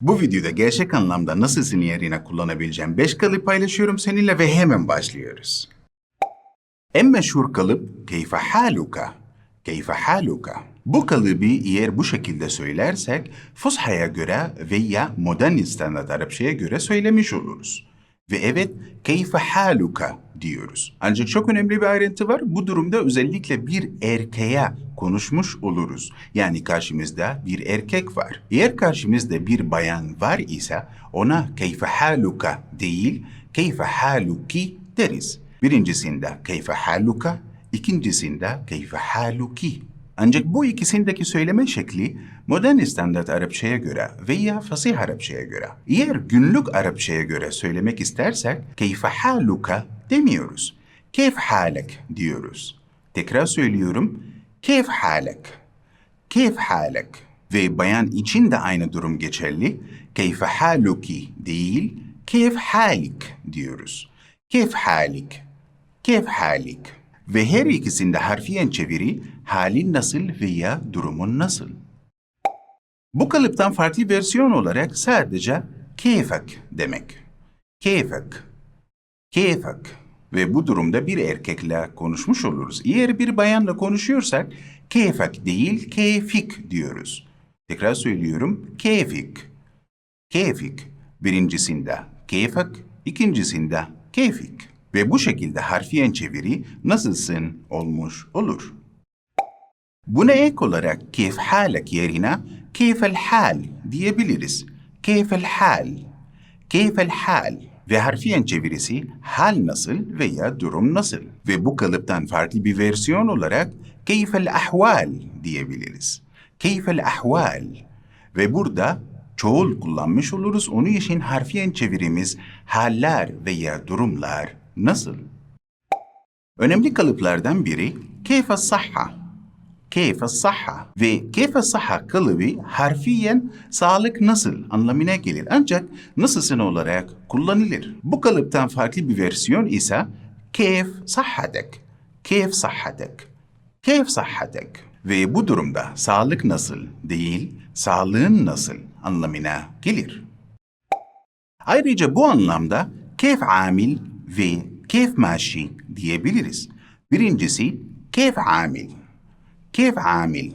Bu videoda gerçek anlamda nasılsın yerine kullanabileceğim 5 kalıp paylaşıyorum seninle ve hemen başlıyoruz. En meşhur kalıp keyfe haluka. Keyfe haluka. Bu kalıbı eğer bu şekilde söylersek Fusha'ya göre veya modern standart Arapçaya göre söylemiş oluruz. Ve evet keyfe haluka diyoruz. Ancak çok önemli bir ayrıntı var. Bu durumda özellikle bir erkeğe konuşmuş oluruz. Yani karşımızda bir erkek var. Eğer karşımızda bir bayan var ise ona keyfe haluka değil keyfe haluki deriz. Birincisinde keyfe haluka, ikincisinde keyfe haluki. Ancak bu ikisindeki söyleme şekli modern standart Arapçaya göre veya fasih Arapçaya göre. Eğer günlük Arapçaya göre söylemek istersek keyfe haluka demiyoruz. Keyf halek diyoruz. Tekrar söylüyorum. Keyf halek. Keyf halek. Ve bayan için de aynı durum geçerli. Keyfe haluki değil, keyf halik diyoruz. Keyf halik. Keyf halik. Ve her ikisinde harfiyen çeviri halin nasıl veya durumun nasıl. Bu kalıptan farklı versiyon olarak sadece keyfek demek. Keyfek. Keyfek. Ve bu durumda bir erkekle konuşmuş oluruz. Eğer bir bayanla konuşuyorsak keyfek değil keyfik diyoruz. Tekrar söylüyorum keyfik. Keyfik. Birincisinde keyfek, ikincisinde keyfik. Ve bu şekilde harfiyen çeviri nasılsın olmuş olur. Buna ek olarak keyf halek yerine keyfel hal diyebiliriz. Keyfel hal. Keyfel hal. Ve harfiyen çevirisi hal nasıl veya durum nasıl. Ve bu kalıptan farklı bir versiyon olarak keyfel ahval diyebiliriz. Keyfel ahval. Ve burada çoğul kullanmış oluruz. Onun için harfiyen çevirimiz haller veya durumlar nasıl. Önemli kalıplardan biri keyfe sahha. Keyfe sahha ve keyfe sahha kalıbı harfiyen sağlık nasıl anlamına gelir. Ancak nasılsın olarak kullanılır. Bu kalıptan farklı bir versiyon ise keyf sahhadek. Keyf sahhadek. Keyf sahhadek. Ve bu durumda sağlık nasıl değil, sağlığın nasıl anlamına gelir. Ayrıca bu anlamda keyf amil ve keyf maşi diyebiliriz. Birincisi keyf amil. Keyf amil.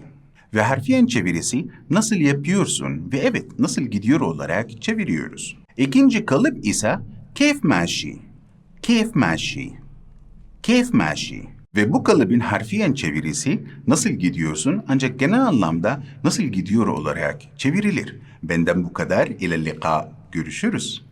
Ve harfiyen çevirisi nasıl yapıyorsun ve evet nasıl gidiyor olarak çeviriyoruz. İkinci kalıp ise keyf maşi. Keyf maşi. Keyf maşi. Ve bu kalıbın harfiyen çevirisi nasıl gidiyorsun ancak genel anlamda nasıl gidiyor olarak çevrilir. Benden bu kadar. İle lika. Görüşürüz.